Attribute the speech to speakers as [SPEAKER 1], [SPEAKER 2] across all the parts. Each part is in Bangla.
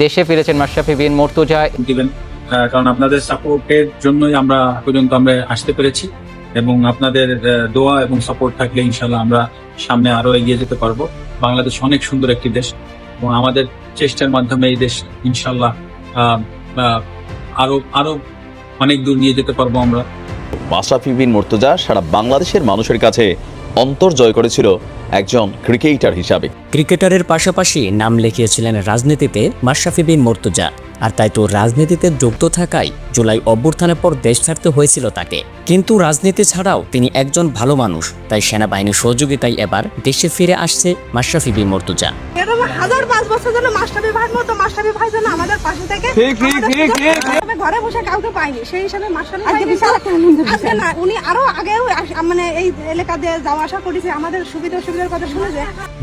[SPEAKER 1] দেশে ফিরেছেন মাশরাফি বিন মর্তুজা।
[SPEAKER 2] দিবেন কারণ আপনাদের সাপোর্টের জন্যই আমরা পর্যন্ত আমরা আসতে পেরেছি এবং আপনাদের দোয়া এবং সাপোর্ট থাকলে ইনশাল্লাহ আমরা সামনে আরও এগিয়ে যেতে পারব। বাংলাদেশ অনেক সুন্দর একটি দেশ এবং আমাদের চেষ্টার মাধ্যমে এই দেশ ইনশাল্লাহ আরও আরও অনেক দূর নিয়ে যেতে পারব আমরা।
[SPEAKER 3] মাশরাফি বিন মুর্তজা সারা বাংলাদেশের মানুষের কাছে অন্তর জয় করেছিল একজন ক্রিকেটার হিসাবে।
[SPEAKER 4] ক্রিকেটারের পাশাপাশি নাম লিখিয়েছিলেন রাজনীতিতে মাশরাফি বিন মর্তুজা। আর তাই তো রাজনীতিতে যুক্ত থাকায় জুলাই অভ্যুত্থানের পর দেশ ছাড়তে হয়েছিল তাকে। কিন্তু রাজনীতি ছাড়াও তিনি একজন ভালো মানুষ তাই সেনাবাহিনীর সহযোগিতায় এবার দেশে ফিরে আসছে মাশরাফি বিন মর্তুজা।
[SPEAKER 5] হাজার পাঁচ বছর যেন মাস্টারবি ভাইয়ের মতো মাস্টারবি ভাই যেন আমাদের পাশে থেকে ঘরে বসে কাউকে পাইনি সেই হিসাবে মাস্টারবি ভাই আজকে না উনি আরও আগেও মানে এই এলাকা দিয়ে যাওয়া করি যে আমাদের সুবিধা অসুবিধার কথা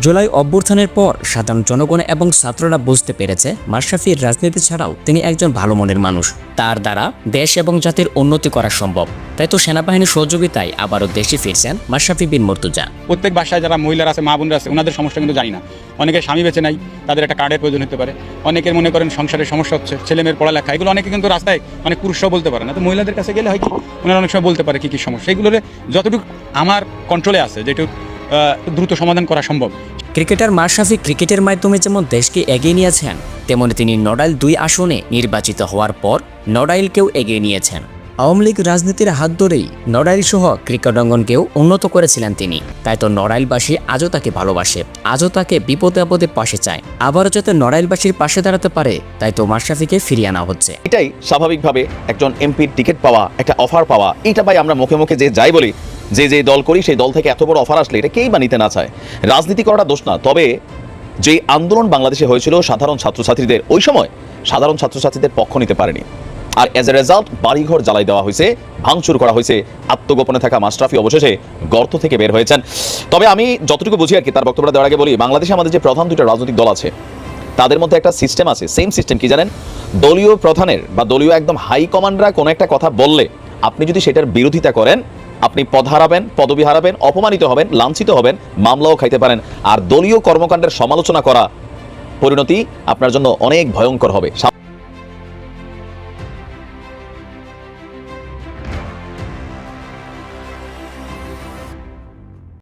[SPEAKER 4] জুলাই অভ্যুত্থানের পর সাধারণ জনগণ এবং ছাত্ররা বুঝতে পেরেছে মাশরাফির রাজনীতি ছাড়াও তিনি একজন ভালো মনের মানুষ। তার দ্বারা দেশ এবং জাতির উন্নতি করা সম্ভব। তাই তো সেনাবাহিনীর সহযোগিতায় আবারও দেশে ফিরছেন মাশরাফি বিন মর্তুজা।
[SPEAKER 6] প্রত্যেক বাসায় যারা মহিলারা আছে মা বোনরা আছে ওনাদের সমস্যা কিন্তু জানি না। অনেকের স্বামী বেঁচে নাই, তাদের একটা কার্ডের প্রয়োজন হতে পারে। অনেকের মনে করেন সংসারের সমস্যা হচ্ছে, ছেলে মেয়ের পড়ালেখা, এগুলো অনেকে কিন্তু রাস্তায় অনেক পুরুষরাও বলতে পারে না। তো মহিলাদের কাছে গেলে হয় কি, ওনারা অনেক সময় বলতে পারে কী কী সমস্যা। এগুলোর যতটুকু আমার কন্ট্রোলে আছে যেটুকু দ্রুত সমাধান করা সম্ভব।
[SPEAKER 4] ক্রিকেটার মাশরাফি ক্রিকেটের মাধ্যমে যেমন দেশকে এগিয়ে নিয়েছেন, তেমনি তিনি নড়াইল দুই আসনে নির্বাচিত হওয়ার পর নড়াইলকেও এগিয়ে নিয়েছেন। আওয়ামী লীগ রাজনীতির হাত ধরেই নড়াইল সহ ক্রিকেট অঙ্গনকেও উন্নত করেছিলেন তিনি। তাই তো নড়াইলবাসী আজও তাকে ভালোবাসে, আজও তাকে বিপদে আপদে পাশে চায়। আবারও যাতে নড়াইলবাসীর পাশে দাঁড়াতে পারে, তাই তো মাশরাফিকে ফিরিয়ে আনা হচ্ছে।
[SPEAKER 3] এটাই স্বাভাবিকভাবে একজন এমপির টিকিট পাওয়া, একটা অফার পাওয়া। এটা ভাই আমরা মুখে মুখে যে যাই বলি, যে যে দল করি, সেই দল থেকে এত বড় অফার আসলে এটা কেই বা নিতে না চায়। রাজনীতি করাটা দোষ না, তবে যে আন্দোলন বাংলাদেশে হয়েছিল, সাধারণ ছাত্রছাত্রীদের, ওই সময় সাধারণ ছাত্রছাত্রীদের পক্ষ নিতে পারেনি। আর এজ এ রেজাল্ট বাড়িঘর জ্বালাই দেওয়া হয়েছে, ভাঙচুর করা হয়েছে, আত্মগোপনে থাকা মাস্টাফি অবশেষে গর্ত থেকে বের হয়েছেন। তবে আমি যতটুকু বুঝি আর কি, তার বক্তব্যটা দেওয়ার আগে বলি, বাংলাদেশে আমাদের যে প্রধান দুটো রাজনৈতিক দল আছে, তাদের মধ্যে একটা সিস্টেম আছে সেম সিস্টেম কি জানেন? দলীয় প্রধানের বা দলীয় একদম হাই কমান্ডরা কোনো একটা কথা বললে, আপনি যদি সেটার বিরোধিতা করেন, আপনি পদ হারাবেন, পদবি হারাবেন, অপমানিত হবেন, লাঞ্ছিত হবেন, মামলাও খাইতে পারেন। আর দলীয় কর্মকাণ্ডের সমালোচনা করা পরিণতি আপনার জন্য অনেক ভয়ঙ্কর হবে।